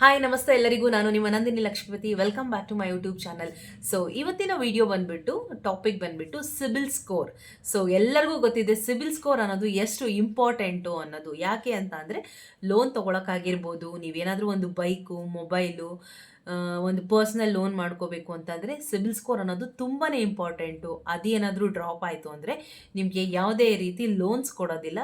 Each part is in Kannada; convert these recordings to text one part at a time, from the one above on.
ಹಾಯ್ ನಮಸ್ತೆ ಎಲ್ಲರಿಗೂ. ನಾನು ನಿಮ್ಮ Nandini Lakshmipathi welcome back to my YouTube channel so ಇವತ್ತಿನ ವಿಡಿಯೋ ಬಂದ್ಬಿಟ್ಟು ಟಾಪಿಕ್ ಬಂದ್ಬಿಟ್ಟು ಸಿಬಿಲ್ ಸ್ಕೋರ್. ಸೊ ಎಲ್ಲರಿಗೂ ಗೊತ್ತಿದೆ ಸಿಬಿಲ್ ಸ್ಕೋರ್ ಅನ್ನೋದು ಎಷ್ಟು ಇಂಪಾರ್ಟೆಂಟು ಅನ್ನೋದು. ಯಾಕೆ ಅಂತ ಅಂದರೆ ಲೋನ್ ತೊಗೊಳಕ್ಕಾಗಿರ್ಬೋದು, ನೀವೇನಾದರೂ ಒಂದು ಬೈಕು ಮೊಬೈಲು ಒಂದು ಪರ್ಸ್ನಲ್ ಲೋನ್ ಮಾಡ್ಕೋಬೇಕು ಅಂತಂದರೆ ಸಿಬಿಲ್ ಸ್ಕೋರ್ ಅನ್ನೋದು ತುಂಬಾ ಇಂಪಾರ್ಟೆಂಟು ಅದೇನಾದರೂ ಡ್ರಾಪ್ ಆಯಿತು ಅಂದರೆ, ನಿಮಗೆ ಯಾವುದೇ ರೀತಿ ಲೋನ್ಸ್ ಕೊಡೋದಿಲ್ಲ.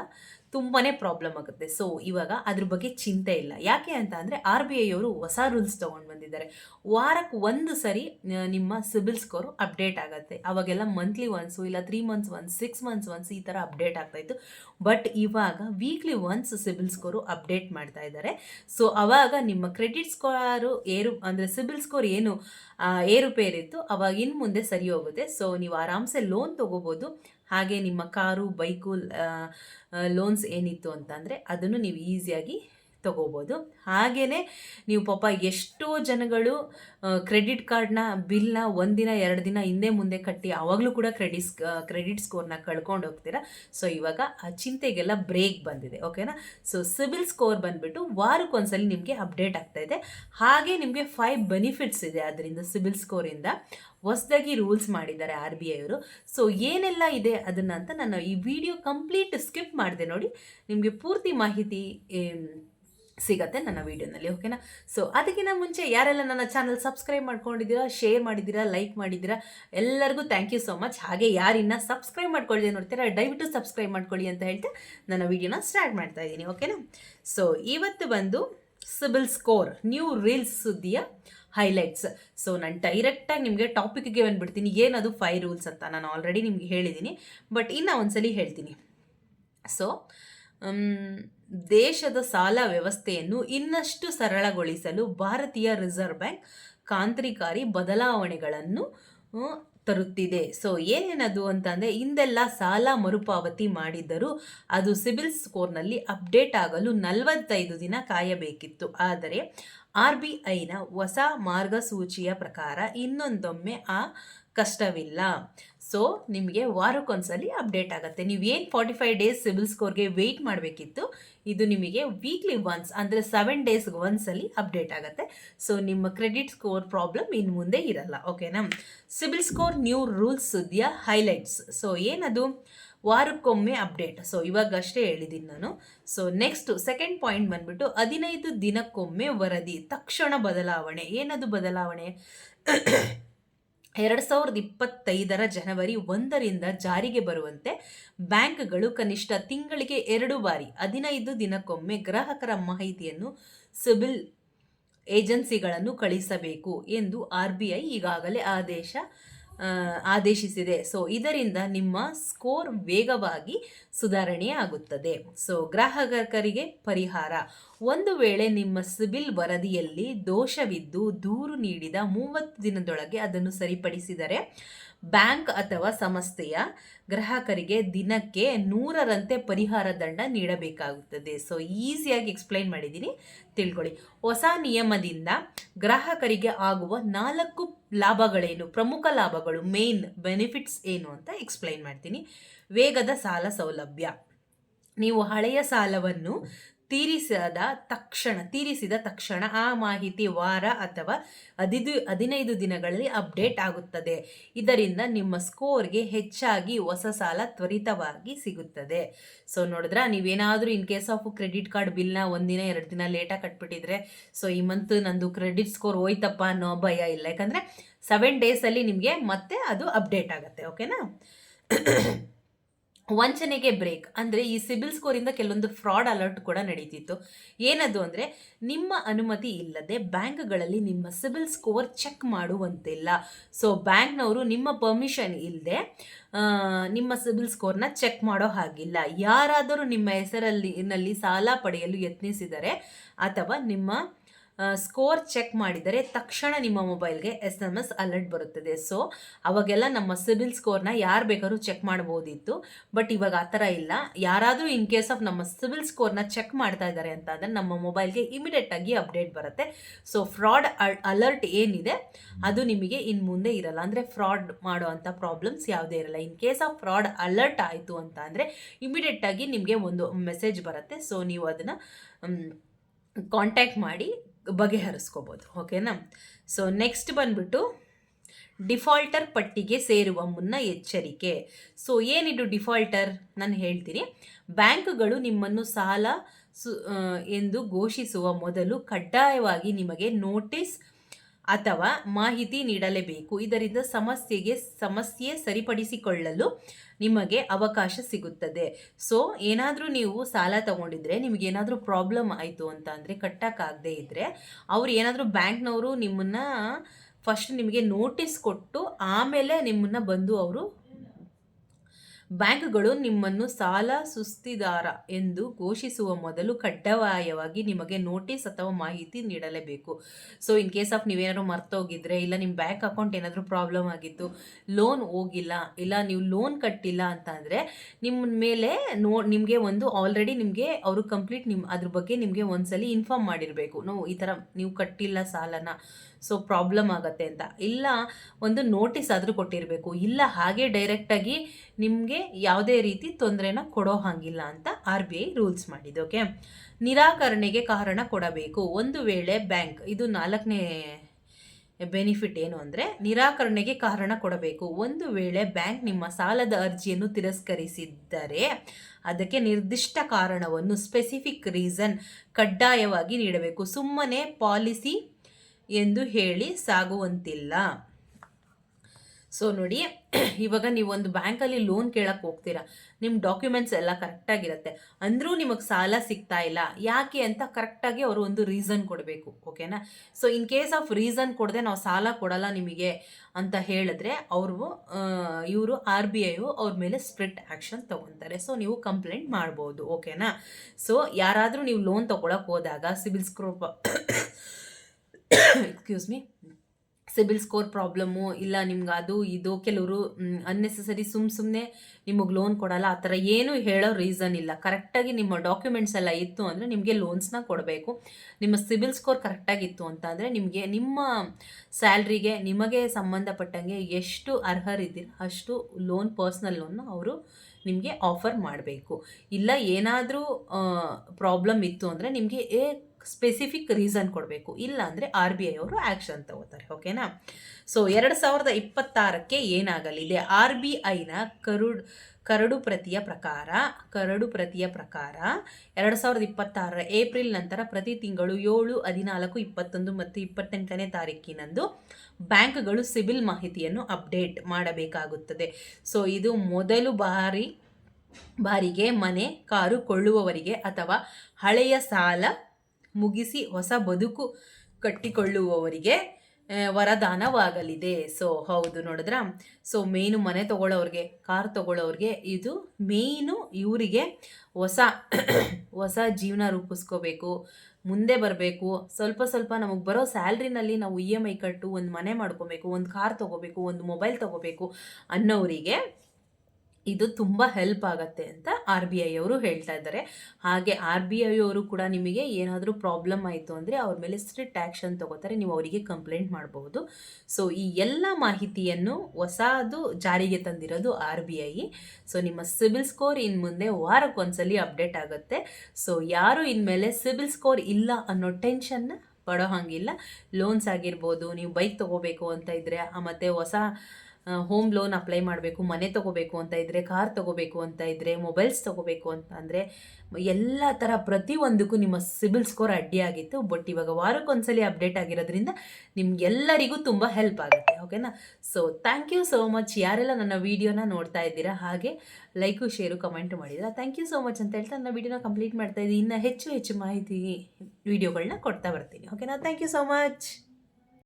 ತುಂಬಾ ಪ್ರಾಬ್ಲಮ್ ಆಗುತ್ತೆ. ಸೊ ಇವಾಗ ಅದ್ರ ಬಗ್ಗೆ ಚಿಂತೆ ಇಲ್ಲ. ಯಾಕೆ ಅಂತ ಅಂದರೆ ಆರ್ ಬಿ ಐ ಅವರು ಹೊಸ ರೂಲ್ಸ್ ತೊಗೊಂಡು ಬಂದಿದ್ದಾರೆ. ವಾರಕ್ಕೆ ಒಂದು ಸರಿ ನಿಮ್ಮ ಸಿಬಿಲ್ ಸ್ಕೋರು ಅಪ್ಡೇಟ್ ಆಗುತ್ತೆ. ಅವಾಗೆಲ್ಲ ಮಂತ್ಲಿ ಒನ್ಸು ಇಲ್ಲ three months once six months once ಈ ಥರ ಅಪ್ಡೇಟ್ ಆಗ್ತಾಯಿತ್ತು ಬಟ್ ಇವಾಗ weekly once CIBIL score update ಮಾಡ್ತಾ ಇದ್ದಾರೆ. ಸೊ ಅವಾಗ ನಿಮ್ಮ ಕ್ರೆಡಿಟ್ ಸ್ಕೋರು ಏರು, ಅಂದರೆ ಸಿಬಿಲ್ ಸ್ಕೋರ್ ಏನು ಏರುಪೇರಿತ್ತು, ಅವಾಗ ಇನ್ನು ಮುಂದೆ ಸರಿ ಹೋಗುತ್ತೆ. ಸೊ ನೀವು ಆರಾಮ್ಸೆ ಲೋನ್ ತೊಗೋಬೋದು. ಹಾಗೆ ನಿಮ್ಮ ಕಾರು, ಬೈಕು ಲೋನ್ಸ್ ಏನಿತ್ತು ಅಂತಂದರೆ ಅದನ್ನು ನೀವು ಈಸಿಯಾಗಿ ತಗೋಬೋದು. ಹಾಗೆಯೇ ನೀವು ಪಾಪ ಎಷ್ಟೋ ಜನಗಳು ಕ್ರೆಡಿಟ್ ಕಾರ್ಡ್ನ ಬಿಲ್ನ ಒಂದಿನ ಎರಡು ದಿನ ಹಿಂದೆ ಮುಂದೆ ಕಟ್ಟಿ ಆವಾಗಲೂ ಕೂಡ ಕ್ರೆಡಿಟ್ ಕ್ರೆಡಿಟ್ ಸ್ಕೋರ್ನ ಕಳ್ಕೊಂಡು ಹೋಗ್ತೀರಾ? ಸೊ, ಇವಾಗ ಆ ಚಿಂತೆಗೆಲ್ಲ ಬ್ರೇಕ್ ಬಂದಿದೆ ಓಕೆನಾ ಸೊ, ಸಿಬಿಲ್ ಸ್ಕೋರ್ ಬಂದುಬಿಟ್ಟು ವಾರಕ್ಕೊಂದ್ಸಲಿ ನಿಮಗೆ ಅಪ್ಡೇಟ್ ಆಗ್ತಾ ಇದೆ. ಹಾಗೆ ನಿಮಗೆ ಫೈವ್ ಬೆನಿಫಿಟ್ಸ್ ಇದೆ ಅದರಿಂದ, ಸಿಬಿಲ್ ಸ್ಕೋರಿಂದ. ಹೊಸದಾಗಿ ರೂಲ್ಸ್ ಮಾಡಿದ್ದಾರೆ ಆರ್ ಬಿ ಐ ಅವರು. ಸೊ, ಏನೆಲ್ಲ ಇದೆ ಅದನ್ನ ಅಂತ ನಾನು ಈ ವಿಡಿಯೋ ಕಂಪ್ಲೀಟ್ ಸ್ಕಿಪ್ ಮಾಡಿದೆ ನೋಡಿ. ನಿಮಗೆ ಪೂರ್ತಿ ಮಾಹಿತಿ ಸಿಗತ್ತೆ ನನ್ನ ವಿಡಿಯೋನಲ್ಲಿ ಓಕೆನಾ ಸೊ ಅದಕ್ಕಿಂತ ಮುಂಚೆ ಯಾರೆಲ್ಲ ನನ್ನ ಚಾನಲ್ ಸಬ್ಸ್ಕ್ರೈಬ್ ಮಾಡ್ಕೊಂಡಿದ್ದೀರಾ ಶೇರ್ ಮಾಡಿದ್ದೀರಾ ಲೈಕ್ ಮಾಡಿದ್ದೀರಾ, ಎಲ್ಲರಿಗೂ ಥ್ಯಾಂಕ್ ಯು ಸೋ ಮಚ್ ಹಾಗೆ ಯಾರಿನ್ನ ಸಬ್ಸ್ಕ್ರೈಬ್ ಮಾಡ್ಕೊಳ್ಳಿ ನೋಡ್ತೀರಾ, ದಯವಿಟ್ಟು ಸಬ್ಸ್ಕ್ರೈಬ್ ಮಾಡ್ಕೊಳ್ಳಿ ಅಂತ ಹೇಳ್ತಾ ನನ್ನ ವಿಡಿಯೋನ ಸ್ಟಾರ್ಟ್ ಮಾಡ್ತಾ ಇದ್ದೀನಿ ಓಕೆನಾ ಸೊ ಇವತ್ತು ಬಂದು ಸಿಬಿಲ್ ಸ್ಕೋರ್ ನ್ಯೂ ರೀಲ್ಸ್ ಸುದ್ದಿಯ ಹೈಲೈಟ್ಸ್ ಸೊ ನಾನು ಡೈರೆಕ್ಟಾಗಿ ನಿಮಗೆ ಟಾಪಿಕ್ಗೆ ಬಂದುಬಿಡ್ತೀನಿ, ಏನದು ಫೈ ರೂಲ್ಸ್ ಅಂತ ನಾನು ಆಲ್ರೆಡಿ ನಿಮಗೆ ಹೇಳಿದ್ದೀನಿ ಬಟ್ ಇನ್ನು ಒಂದ್ಸಲಿ ಹೇಳ್ತೀನಿ. ಸೊ ದೇಶದ ಸಾಲ ವ್ಯವಸ್ಥೆಯನ್ನು ಇನ್ನಷ್ಟು ಸರಳಗೊಳಿಸಲು ಭಾರತೀಯ ರಿಸರ್ವ್ ಬ್ಯಾಂಕ್ ಕಾಂತ್ರಿಕಾರಿ ಬದಲಾವಣೆಗಳನ್ನು ತರುತ್ತಿದೆ. ಸೊ ಏನೇನದು ಅಂತಂದರೆ ಹಿಂದೆಲ್ಲ ಸಾಲ ಮರುಪಾವತಿ ಮಾಡಿದ್ದರೂ ಅದು ಸಿಬಿಲ್ ಸ್ಕೋರ್ನಲ್ಲಿ ಅಪ್ಡೇಟ್ ಆಗಲು ನಲವತ್ತೈದು ದಿನ ಕಾಯಬೇಕಿತ್ತು. ಆದರೆ, ಆರ್ ಬಿ ಐನ ಹೊಸ ಮಾರ್ಗಸೂಚಿಯ ಪ್ರಕಾರ ಇನ್ನೊಂದೊಮ್ಮೆ ಆ ಕಷ್ಟವಿಲ್ಲ. ಸೊ ನಿಮಗೆ ವಾರಕ್ಕೊಂದ್ಸಲಿ ಅಪ್ಡೇಟ್ ಆಗುತ್ತೆ. ನೀವು ಏನು ಫಾರ್ಟಿ ಫೈವ್ ಡೇಸ್ ಸಿಬಿಲ್ ಸ್ಕೋರ್ಗೆ ವೆಯ್ಟ್ ಮಾಡಬೇಕಿತ್ತು, ಇದು ನಿಮಗೆ ವೀಕ್ಲಿ ಒನ್ಸ್ ಅಂದರೆ ಸೆವೆನ್ ಡೇಸ್ಗೆ ಒಂದ್ಸಲಿ ಅಪ್ಡೇಟ್ ಆಗುತ್ತೆ. ಸೊ ನಿಮ್ಮ ಕ್ರೆಡಿಟ್ ಸ್ಕೋರ್ ಪ್ರಾಬ್ಲಮ್ ಇನ್ನು ಮುಂದೆ ಇರಲ್ಲ ಓಕೆನಾ ಸಿಬಿಲ್ ಸ್ಕೋರ್ ನ್ಯೂ ರೂಲ್ಸ್ ಸುದ್ದಿಯ ಹೈಲೈಟ್ಸ್ ಸೊ ಏನದು? ವಾರಕ್ಕೊಮ್ಮೆ ಅಪ್ಡೇಟ್. ಸೊ ಇವಾಗ ಅಷ್ಟೇ ಹೇಳಿದ್ದೀನಿ ನಾನು. ಸೊ ನೆಕ್ಸ್ಟ್ ಸೆಕೆಂಡ್ ಪಾಯಿಂಟ್ ಬಂದ್ಬಿಟ್ಟು ಹದಿನೈದು ದಿನಕ್ಕೊಮ್ಮೆ ವರದಿ, ತಕ್ಷಣ ಬದಲಾವಣೆ. ಏನದು ಬದಲಾವಣೆ? ಎರಡು ಸಾವಿರದ ಇಪ್ಪತ್ತೈದರ ಜನವರಿ ಒಂದರಿಂದ ಜಾರಿಗೆ ಬರುವಂತೆ ಬ್ಯಾಂಕ್ಗಳು ಕನಿಷ್ಠ ತಿಂಗಳಿಗೆ ಎರಡು ಬಾರಿ ಹದಿನೈದು ದಿನಕ್ಕೊಮ್ಮೆ ಗ್ರಾಹಕರ ಮಾಹಿತಿಯನ್ನು ಸಿಬಿಲ್ ಏಜೆನ್ಸಿಗಳನ್ನು ಕಳಿಸಬೇಕು ಎಂದು ಆರ್ ಬಿ ಐ ಈಗಾಗಲೇ ಆದೇಶ ಆದೇಶಿಸಿದೆ. ಸೊ ಇದರಿಂದ ನಿಮ್ಮ ಸ್ಕೋರ್ ವೇಗವಾಗಿ ಸುಧಾರಣೆ ಆಗುತ್ತದೆ ಸೊ ಗ್ರಾಹಕರಿಗೆ ಪರಿಹಾರ. ಒಂದು ವೇಳೆ ನಿಮ್ಮ ಸಿಬಿಲ್ ವರದಿಯಲ್ಲಿ ದೋಷವಿದ್ದು ದೂರು ನೀಡಿದ ಮೂವತ್ತು ದಿನದೊಳಗೆ ಅದನ್ನು ಸರಿಪಡಿಸಿದರೆ ಬ್ಯಾಂಕ್ ಅಥವಾ ಸಂಸ್ಥೆಯ ಗ್ರಾಹಕರಿಗೆ ದಿನಕ್ಕೆ ನೂರರಂತೆ ಪರಿಹಾರ ದಂಡ ನೀಡಬೇಕಾಗುತ್ತದೆ. ಸೊ ಈಸಿಯಾಗಿ ಎಕ್ಸ್ಪ್ಲೈನ್ ಮಾಡಿದ್ದೀನಿ ತಿಳ್ಕೊಳ್ಳಿ. ಹೊಸ ನಿಯಮದಿಂದ ಗ್ರಾಹಕರಿಗೆ ಆಗುವ ನಾಲ್ಕು ಲಾಭಗಳೇನು? ಪ್ರಮುಖ ಲಾಭಗಳು ಮೇನ್ ಬೆನಿಫಿಟ್ಸ್ ಏನು ಅಂತ ಎಕ್ಸ್ಪ್ಲೈನ್ ಮಾಡ್ತೀನಿ. ವೇಗದ ಸಾಲ ಸೌಲಭ್ಯ. ನೀವು ಹಳೆಯ ಸಾಲವನ್ನು ತೀರಿಸಿದ ತಕ್ಷಣ ತೀರಿಸಿದ ತಕ್ಷಣ ಆ ಮಾಹಿತಿ ವಾರ ಅಥವಾ ಹದಿದು, ಹದಿನೈದು ದಿನಗಳಲ್ಲಿ ಅಪ್ಡೇಟ್ ಆಗುತ್ತದೆ. ಇದರಿಂದ ನಿಮ್ಮ ಸ್ಕೋರ್ಗೆ ಹೆಚ್ಚಾಗಿ ಹೊಸ ಸಾಲ ತ್ವರಿತವಾಗಿ ಸಿಗುತ್ತದೆ. ಸೊ ನೋಡಿದ್ರೆ, ನೀವೇನಾದರೂ in case of credit card ಬಿಲ್ನ ಒಂದಿನ ಎರಡು ದಿನ ಲೇಟಾಗಿ ಕಟ್ಬಿಟ್ಟಿದ್ರೆ ಸೊ ಈ ಮಂತ್ ನಂದು ಕ್ರೆಡಿಟ್ ಸ್ಕೋರ್ ಹೋಯ್ತಪ್ಪ ಅನ್ನೋ ಭಯ ಇಲ್ಲ. ಯಾಕಂದರೆ ಸೆವೆನ್ ಡೇಸಲ್ಲಿ ನಿಮಗೆ ಮತ್ತೆ ಅದು ಅಪ್ಡೇಟ್ ಆಗುತ್ತೆ ಓಕೆನಾ ವಂಚನೆಗೆ ಬ್ರೇಕ್. ಅಂದರೆ ಈ ಸಿಬಿಲ್ ಸ್ಕೋರಿಂದ ಕೆಲವೊಂದು ಫ್ರಾಡ್ ಅಲರ್ಟ್ ಕೂಡ ನಡೀತಿತ್ತು. ಏನದು ಅಂದರೆ, ನಿಮ್ಮ ಅನುಮತಿ ಇಲ್ಲದೆ ಬ್ಯಾಂಕ್ಗಳಲ್ಲಿ ನಿಮ್ಮ ಸಿಬಿಲ್ ಸ್ಕೋರ್ ಚೆಕ್ ಮಾಡುವಂತಿಲ್ಲ. ಸೊ, ಬ್ಯಾಂಕ್ನವರು ನಿಮ್ಮ ಪರ್ಮಿಷನ್ ಇಲ್ಲದೆ ನಿಮ್ಮ ಸಿಬಿಲ್ ಸ್ಕೋರ್ನ ಚೆಕ್ ಮಾಡೋ ಹಾಗಿಲ್ಲ. ಯಾರಾದರೂ ನಿಮ್ಮ ಹೆಸರಲ್ಲಿ, ನಲ್ಲಿ ಸಾಲ ಪಡೆಯಲು ಯತ್ನಿಸಿದರೆ, ಅಥವಾ ನಿಮ್ಮ ಸ್ಕೋರ್ ಚೆಕ್ ಮಾಡಿದರೆ ತಕ್ಷಣ ನಿಮ್ಮ ಮೊಬೈಲ್ಗೆ ಎಸ್ ಎಂ ಎಸ್ ಅಲರ್ಟ್ ಬರುತ್ತದೆ. ಸೊ ಅವಾಗೆಲ್ಲ ನಮ್ಮ ಸಿಬಿಲ್ ಸ್ಕೋರ್ನ ಯಾರು ಬೇಕಾದ್ರೂ ಚೆಕ್ ಮಾಡ್ಬೋದಿತ್ತು ಬಟ್ ಇವಾಗ ಆ ಥರ ಇಲ್ಲ. ಯಾರಾದರೂ ಇನ್ ಕೇಸ್ ಆಫ್ ನಮ್ಮ ಸಿಬಿಲ್ ಸ್ಕೋರ್ನ ಚೆಕ್ ಮಾಡ್ತಾ ಇದ್ದಾರೆ ಅಂತ ಅಂದರೆ ನಮ್ಮ ಮೊಬೈಲ್ಗೆ ಇಮಿಡಿಯೇಟ್ ಆಗಿ ಅಪ್ಡೇಟ್ ಬರುತ್ತೆ. ಸೊ ಫ್ರಾಡ್ ಅಲರ್ಟ್ ಏನಿದೆ, ಅದು ನಿಮಗೆ ಇನ್ನು ಮುಂದೆ ಇರಲ್ಲ. ಅಂದರೆ ಫ್ರಾಡ್ ಮಾಡುವಂಥ ಪ್ರಾಬ್ಲಮ್ಸ್ ಯಾವುದೇ ಇರಲ್ಲ. In case of fraud alert ಆಯಿತು ಅಂತ ಅಂದರೆ ಇಮಿಡಿಯೇಟ್ ಆಗಿ ನಿಮಗೆ ಒಂದು ಮೆಸೇಜ್ ಬರುತ್ತೆ. ಸೊ ನೀವು ಅದನ್ನು ಕಾಂಟ್ಯಾಕ್ಟ್ ಮಾಡಿ ಬಗೆಹರಿಸ್ಕೋಬೋದು ಓಕೆನಾ ಸೊ ನೆಕ್ಸ್ಟ್ ಬಂದ್ಬಿಟ್ಟು ಡಿಫಾಲ್ಟರ್ ಪಟ್ಟಿಗೆ ಸೇರುವ ಮುನ್ನ ಎಚ್ಚರಿಕೆ. ಸೊ ಏನಿದು ಡಿಫಾಲ್ಟರ್ ನಾನು ಹೇಳ್ತೀನಿ. ಬ್ಯಾಂಕ್ಗಳು ನಿಮ್ಮನ್ನು ಸಾಲ ಸು ಎಂದು ಘೋಷಿಸುವ ಮೊದಲು ಕಡ್ಡಾಯವಾಗಿ ನಿಮಗೆ ನೋಟಿಸ್ ಅಥವಾ ಮಾಹಿತಿ ನೀಡಲೇಬೇಕು. ಇದರಿಂದ ಸಮಸ್ಯೆಗೆ ಸಮಸ್ಯೆ ಸರಿಪಡಿಸಿಕೊಳ್ಳಲು ನಿಮಗೆ ಅವಕಾಶ ಸಿಗುತ್ತದೆ. ಸೊ ಏನಾದರೂ ನೀವು ಸಾಲ ತಗೊಂಡಿದ್ರೆ ನಿಮಗೇನಾದರೂ ಪ್ರಾಬ್ಲಮ್ ಆಯಿತು ಅಂತ ಅಂದರೆ ಕಟ್ಟಕ್ಕಾಗದೇ ಇದ್ದರೆ ಅವ್ರು ಏನಾದರೂ ಬ್ಯಾಂಕ್ನವರು ನಿಮ್ಮನ್ನು ಫಸ್ಟ್ ನಿಮಗೆ ನೋಟಿಸ್ ಕೊಟ್ಟು, ಆಮೇಲೆ ನಿಮ್ಮನ್ನು ಬಂದು ಅವರು ಬ್ಯಾಂಕ್ಗಳು ನಿಮ್ಮನ್ನು ಸಾಲ ಸುಸ್ತಿದಾರ ಎಂದು ಘೋಷಿಸುವ ಮೊದಲು ಕಡ್ಡಾಯವಾಗಿ ನಿಮಗೆ ನೋಟಿಸ್ ಅಥವಾ ಮಾಹಿತಿ ನೀಡಲೇಬೇಕು. ಸೊ ಇನ್ ಕೇಸ್ ಆಫ್ ನೀವೇನಾದ್ರು ಮರ್ತೋಗಿದ್ರೆ ಇಲ್ಲ ನಿಮ್ಮ ಬ್ಯಾಂಕ್ ಅಕೌಂಟ್ ಏನಾದರೂ ಪ್ರಾಬ್ಲಮ್ ಆಗಿತ್ತು ಲೋನ್ ಹೋಗಿಲ್ಲ ಇಲ್ಲ ನೀವು ಲೋನ್ ಕಟ್ಟಿಲ್ಲ ಅಂತ ಅಂದರೆ ನಿಮ್ಮ ಮೇಲೆ ನೋ ನಿಮಗೆ ಒಂದು ಆಲ್ರೆಡಿ ನಿಮಗೆ ಅವರು ಕಂಪ್ಲೀಟ್ ನಿಮ್ಮ ಅದ್ರ ಬಗ್ಗೆ ನಿಮಗೆ ಒಂದ್ಸಲಿ ಇನ್ಫಾರ್ಮ್ ಮಾಡಿರಬೇಕು. ನೋ ಈ ಥರ ನೀವು ಕಟ್ಟಿಲ್ಲ ಸಾಲನ. ಸೊ ಪ್ರಾಬ್ಲಮ್ ಆಗತ್ತೆ ಅಂತ. ಇಲ್ಲ, ಒಂದು ನೋಟಿಸ್ ಆದರೂ ಕೊಟ್ಟಿರಬೇಕು. ಇಲ್ಲ, ಹಾಗೆ ಡೈರೆಕ್ಟಾಗಿ ನಿಮಗೆ ಯಾವುದೇ ರೀತಿ ತೊಂದರೆನ ಕೊಡೋ ಹಾಗಿಲ್ಲ ಅಂತ ಆರ್ ಬಿ ಐ ರೂಲ್ಸ್ ಮಾಡಿದೆ ಓಕೆ ನಿರಾಕರಣೆಗೆ ಕಾರಣ ಕೊಡಬೇಕು. ಒಂದು ವೇಳೆ ಬ್ಯಾಂಕ್ ಇದು ನಾಲ್ಕನೇ ಬೆನಿಫಿಟ್ ಏನು ಅಂದರೆ, ನಿರಾಕರಣೆಗೆ ಕಾರಣ ಕೊಡಬೇಕು. ಒಂದು ವೇಳೆ ಬ್ಯಾಂಕ್ ನಿಮ್ಮ ಸಾಲದ ಅರ್ಜಿಯನ್ನು ತಿರಸ್ಕರಿಸಿದ್ದರೆ, ಅದಕ್ಕೆ ನಿರ್ದಿಷ್ಟ ಕಾರಣವನ್ನು ಸ್ಪೆಸಿಫಿಕ್ ರೀಸನ್ ಕಡ್ಡಾಯವಾಗಿ ನೀಡಬೇಕು. ಸುಮ್ಮನೆ ಪಾಲಿಸಿ ಎಂದು ಹೇಳಿ ಸಾಗುವಂತಿಲ್ಲ. ಸೊ ನೋಡಿ, ಇವಾಗ ನೀವು ಒಂದು ಬ್ಯಾಂಕಲ್ಲಿ ಲೋನ್ ಕೇಳಕ್ಕೆ ಹೋಗ್ತೀರಾ ನಿಮ್ಮ ಡಾಕ್ಯುಮೆಂಟ್ಸ್ ಎಲ್ಲ ಕರೆಕ್ಟಾಗಿರುತ್ತೆ, ಅಂದರೂ ನಿಮಗೆ ಸಾಲ ಸಿಗ್ತಾ ಇಲ್ಲ, ಯಾಕೆ ಅಂತ ಕರೆಕ್ಟಾಗಿ ಅವರು ಒಂದು ರೀಸನ್ ಕೊಡಬೇಕು, ಓಕೆನಾ? So in case of reason ಕೊಡದೆ ನಾವು ಸಾಲ ಕೊಡಲ್ಲ ನಿಮಗೆ ಅಂತ ಹೇಳಿದ್ರೆ ಅವರು ಇವರು ಆರ್ ಬಿ ಐಯು ಅವ್ರ ಮೇಲೆ ಸ್ಟ್ರಿಕ್ಟ್ ಆ್ಯಕ್ಷನ್ ತೊಗೊತಾರೆ ಸೊ ನೀವು ಕಂಪ್ಲೇಂಟ್ ಮಾಡ್ಬೋದು, ಓಕೆನಾ? ಸೊ ಯಾರಾದರೂ ನೀವು ಲೋನ್ ತೊಗೊಳಕ್ಕೆ ಹೋದಾಗ, CIBIL score excuse me CIBIL score problem ಇಲ್ಲ ನಿಮ್ಗೆ ಅದು ಇದು, ಕೆಲವರು ಅನ್ನೆಸೆಸರಿ ಸುಮ್ಮ ಸುಮ್ಮನೆ ನಿಮಗೆ ಲೋನ್ ಕೊಡಲ್ಲ, ಆ ಥರ ಏನೂ ಹೇಳೋ ರೀಸನ್ ಇಲ್ಲ. ಕರೆಕ್ಟಾಗಿ ನಿಮ್ಮ ಡಾಕ್ಯುಮೆಂಟ್ಸ್ ಎಲ್ಲ ಇತ್ತು ಅಂದರೆ ನಿಮಗೆ ಲೋನ್ಸ್ನ ಕೊಡಬೇಕು. ನಿಮ್ಮ ಸಿಬಿಲ್ ಸ್ಕೋರ್ ಕರೆಕ್ಟಾಗಿತ್ತು ಅಂತ ಅಂದರೆ ನಿಮಗೆ, ನಿಮ್ಮ ಸ್ಯಾಲ್ರಿಗೆ, ನಿಮಗೆ ಸಂಬಂಧಪಟ್ಟಂಗೆ ಎಷ್ಟು ಅರ್ಹರಿದ್ದೀರ ಅಷ್ಟು ಲೋನ್ ಪರ್ಸ್ನಲ್ ಲೋನ್ನ ಅವರು ನಿಮಗೆ ಆಫರ್ ಮಾಡಬೇಕು. ಇಲ್ಲ ಏನಾದರೂ ಪ್ರಾಬ್ಲಮ್ ಇತ್ತು ಅಂದರೆ ನಿಮಗೆ, ಏ ಸ್ಪೆಸಿಫಿಕ್ ರೀಸನ್ ಕೊಡಬೇಕು. ಇಲ್ಲ ಅಂದರೆ ಆರ್ ಬಿ ಐ ಅವರು ಆ್ಯಕ್ಷನ್ ತಗೋತಾರೆ ಓಕೆನಾ ಸೊ ಎರಡು ಸಾವಿರದ ಇಪ್ಪತ್ತಾರಕ್ಕೆ ಏನಾಗಲಿದೆ? ಆರ್ ಬಿ ಐನ ಕರುಡ್, ಕರಡು ಪ್ರತಿಯ ಪ್ರಕಾರ, ಕರಡು ಪ್ರತಿಯ ಪ್ರಕಾರ ಎರಡು ಸಾವಿರದ ಇಪ್ಪತ್ತಾರರ ಏಪ್ರಿಲ್ ನಂತರ ಪ್ರತಿ ತಿಂಗಳು ಏಳು, ಹದಿನಾಲ್ಕು, ಇಪ್ಪತ್ತೊಂದು ಮತ್ತು ಇಪ್ಪತ್ತೆಂಟನೇ ತಾರೀಕಿನಂದು ಬ್ಯಾಂಕ್ಗಳು ಸಿಬಿಲ್ ಮಾಹಿತಿಯನ್ನು ಅಪ್ಡೇಟ್ ಮಾಡಬೇಕಾಗುತ್ತದೆ. ಸೊ ಇದು ಮೊದಲು ಬಾರಿ, ಬಾರಿಗೆ ಮನೆ, ಕಾರು ಕೊಳ್ಳುವವರಿಗೆ ಅಥವಾ ಹಳೆಯ ಸಾಲ ಮುಗಿಸಿ ಹೊಸ ಬದುಕು ಕಟ್ಟಿಕೊಳ್ಳುವವರಿಗೆ ವರದಾನವಾಗಲಿದೆ. ಸೊ, ಹೌದು ನೋಡಿದ್ರ? ಸೊ, ಮೇನು ಮನೆ ತಗೊಳ್ಳೋರಿಗೆ, ಕಾರ್ ತಗೊಳ್ಳೋರಿಗೆ ಇದು ಮೇಯ್ನು ಇವರಿಗೆ ಹೊಸ ಹೊಸ ಜೀವನ ರೂಪಿಸ್ಕೋಬೇಕು, ಮುಂದೆ ಬರಬೇಕು, ಸ್ವಲ್ಪ ಸ್ವಲ್ಪ ನಮಗೆ ಬರೋ ಸ್ಯಾಲ್ರಿನಲ್ಲಿ ನಾವು ಇ ಎಂ ಐ ಕಟ್ಟು, ಒಂದು ಮನೆ ಮಾಡ್ಕೋಬೇಕು, ಒಂದು ಕಾರ್ ತೊಗೋಬೇಕು, ಒಂದು ಮೊಬೈಲ್ ತೊಗೋಬೇಕು ಅನ್ನೋರಿಗೆ ಇದು ತುಂಬ ಹೆಲ್ಪ್ ಆಗುತ್ತೆ ಅಂತ ಆರ್ ಬಿ ಐ ಅವರು ಹೇಳ್ತಾ ಇದ್ದಾರೆ. ಹಾಗೆ ಆರ್ ಬಿ ಐ ಅವರು ಕೂಡ ನಿಮಗೆ ಏನಾದರೂ ಪ್ರಾಬ್ಲಮ್ ಆಯಿತು ಅಂದರೆ ಅವ್ರ ಮೇಲೆ ಸ್ಟ್ರಿಕ್ಟ್ ಆ್ಯಕ್ಷನ್ ತಗೋತಾರೆ, ನೀವು ಅವರಿಗೆ ಕಂಪ್ಲೇಂಟ್ ಮಾಡಬಹುದು ಸೊ ಈ ಎಲ್ಲ ಮಾಹಿತಿಯನ್ನು ಹೊಸದು ಜಾರಿಗೆ ತಂದಿರೋದು ಆರ್ ಬಿ ಐ ಸೊ ನಿಮ್ಮ ಸಿಬಿಲ್ ಸ್ಕೋರ್ ಇನ್ನು ಮುಂದೆ ವಾರಕ್ಕೊಂದ್ಸಲಿ ಅಪ್ಡೇಟ್ ಆಗುತ್ತೆ. ಸೊ ಯಾರು ಇನ್ಮೇಲೆ ಸಿಬಿಲ್ ಸ್ಕೋರ್ ಇಲ್ಲ ಅನ್ನೋ ಟೆನ್ಷನ್ನ ಪಡೋ ಹಾಗಿಲ್ಲ. ಲೋನ್ಸ್ ಆಗಿರ್ಬೋದು, ನೀವು ಬೈಕ್ ತೊಗೋಬೇಕು ಅಂತ ಇದ್ದರೆ ಮತ್ತು ಹೊಸ ಹೋಮ್ ಲೋನ್ ಅಪ್ಲೈ ಮಾಡಬೇಕು, ಮನೆ ತೊಗೋಬೇಕು ಅಂತ ಇದ್ದರೆ ಕಾರ್ ತೊಗೋಬೇಕು ಅಂತ ಇದ್ದರೆ ಮೊಬೈಲ್ಸ್ ತೊಗೋಬೇಕು ಅಂತ ಅಂದರೆ, ಎಲ್ಲ ಥರ ಪ್ರತಿಯೊಂದಕ್ಕೂ ನಿಮ್ಮ ಸಿಬಿಲ್ ಸ್ಕೋರ್ ಅಡ್ಡಿಯಾಗಿತ್ತು ಬಟ್ ಇವಾಗ ವಾರಕ್ಕೊಂದ್ಸಲಿ ಅಪ್ಡೇಟ್ ಆಗಿರೋದ್ರಿಂದ ನಿಮ್ಗೆಲ್ಲರಿಗೂ ತುಂಬ ಹೆಲ್ಪ್ ಆಗುತ್ತೆ. ಓಕೆನಾ so thank you so much ಯಾರೆಲ್ಲ ನನ್ನ ವೀಡಿಯೋನ ನೋಡ್ತಾ ಇದ್ದೀರಾ, ಹಾಗೆ ಲೈಕು ಶೇರು ಕಮೆಂಟ್ ಮಾಡಿದ್ರೆ ಥ್ಯಾಂಕ್ ಯು ಸೋ ಮಚ್ ಅಂತ ಹೇಳ್ತಾ ನನ್ನ ವೀಡಿಯೋನ ಕಂಪ್ಲೀಟ್ ಮಾಡ್ತಾ ಇದ್ದೀನಿ. ಇನ್ನೂ ಹೆಚ್ಚು ಹೆಚ್ಚು ಮಾಹಿತಿ ವೀಡಿಯೋಗಳನ್ನ ಕೊಡ್ತಾ ಬರ್ತೀನಿ. ಓಕೆನಾ ಥ್ಯಾಂಕ್ ಯು ಸೋ ಮಚ್